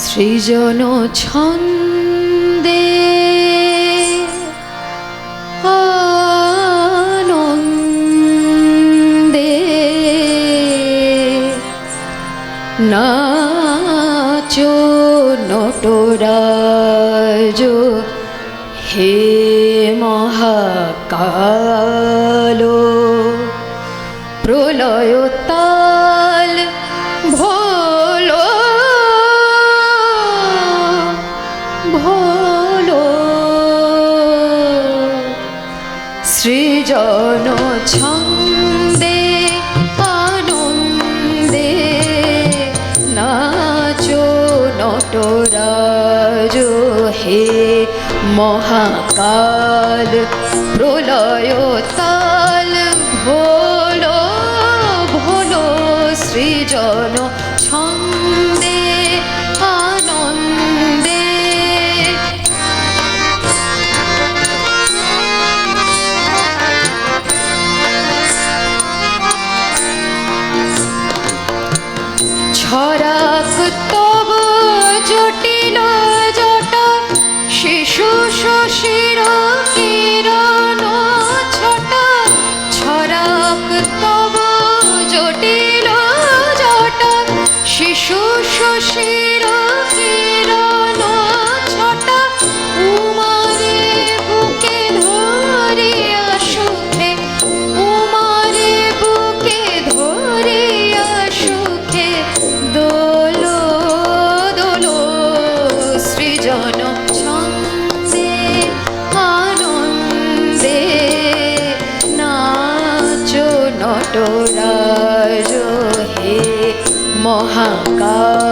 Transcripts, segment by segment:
সৃজন ছন্দে আনন্দে নাচো নটরাজ হে ভোলো সৃজন ছন্দে আনন্দে নাচো নটরাজ হে মহাকাল প্রলয় তাল মহাকাল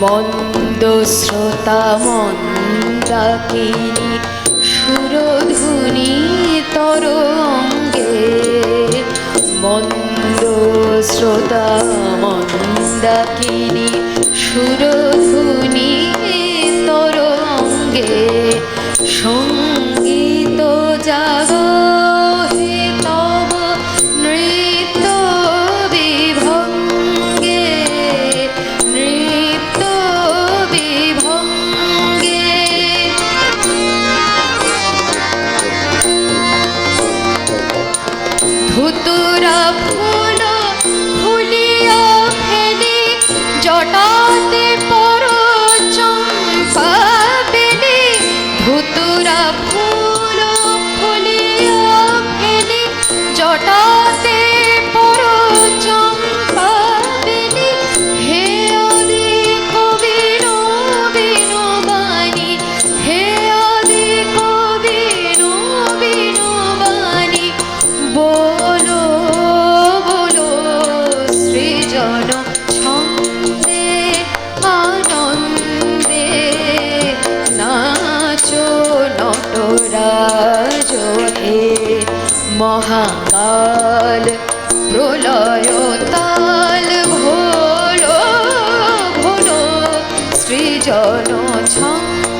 মন্দ শ্রোতা মন্দাকিনী সুরধুনি তর অঙ্গে মন্দ শ্রোতা মন্দাকিনী সুরধুনি তর অঙ্গে মহাকাল প্রলয় তাল ভোল ভোলো সৃজন ছন্দে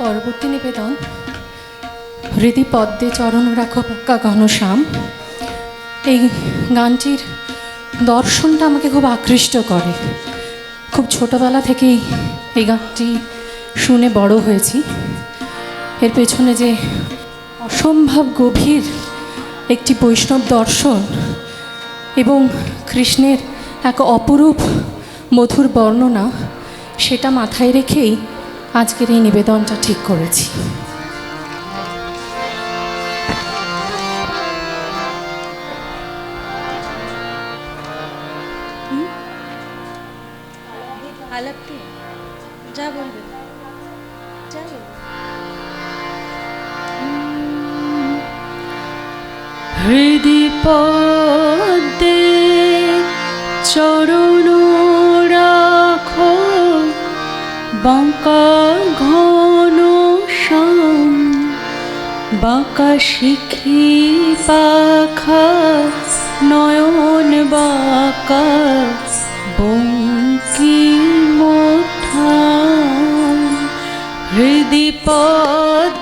পরবর্তী নিবেদন। হৃদি পদ্মে চরণ রাখো পাক্কা ঘনশ্যাম এই গানটির দর্শনটা আমাকে খুব আকৃষ্ট করে। খুব ছোটবেলা থেকেই এই গানটি শুনে বড় হয়েছি। এর পেছনে যে অসম্ভব গভীর একটি বৈষ্ণব দর্শন এবং কৃষ্ণের এক অপরূপ মধুর বর্ণনা, সেটা মাথায় রেখেই আজকের এই নিবেদনটা ঠিক করেছি। যা বলবে চরণ বাঁকা ঘন শ্যাম বাঁকা শিখি পাখা নয়ন বাঁকা বঙ্কি মোঠা হৃদিপদ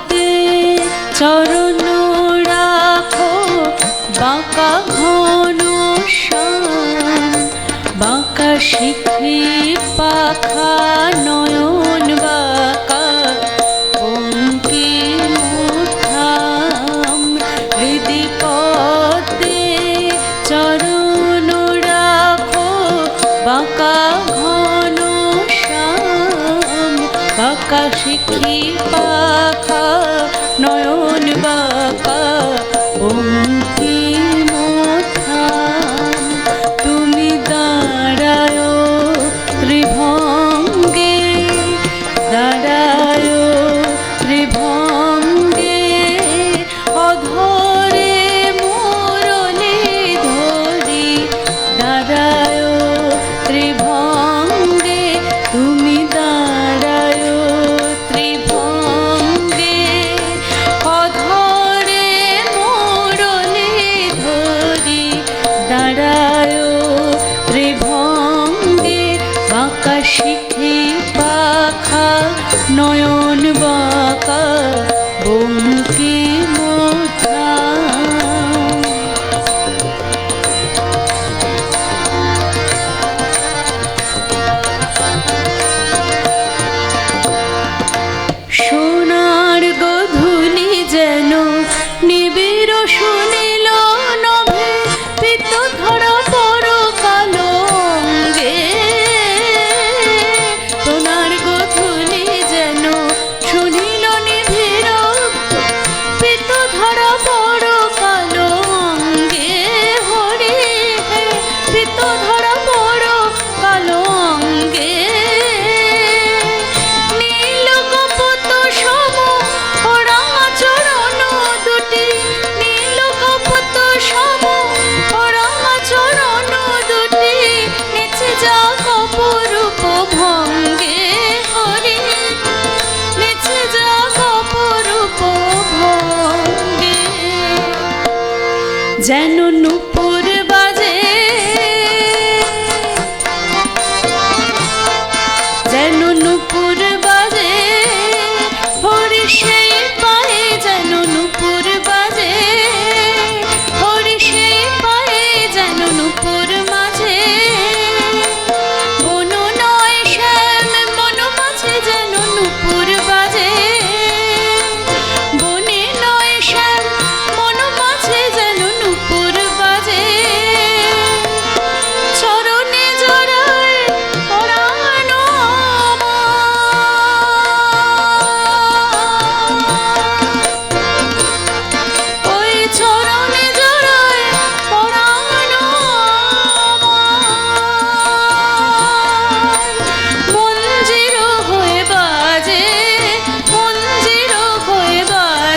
আকাশে কি পাখা নয় নয়ন বাঁকা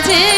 Gratitude.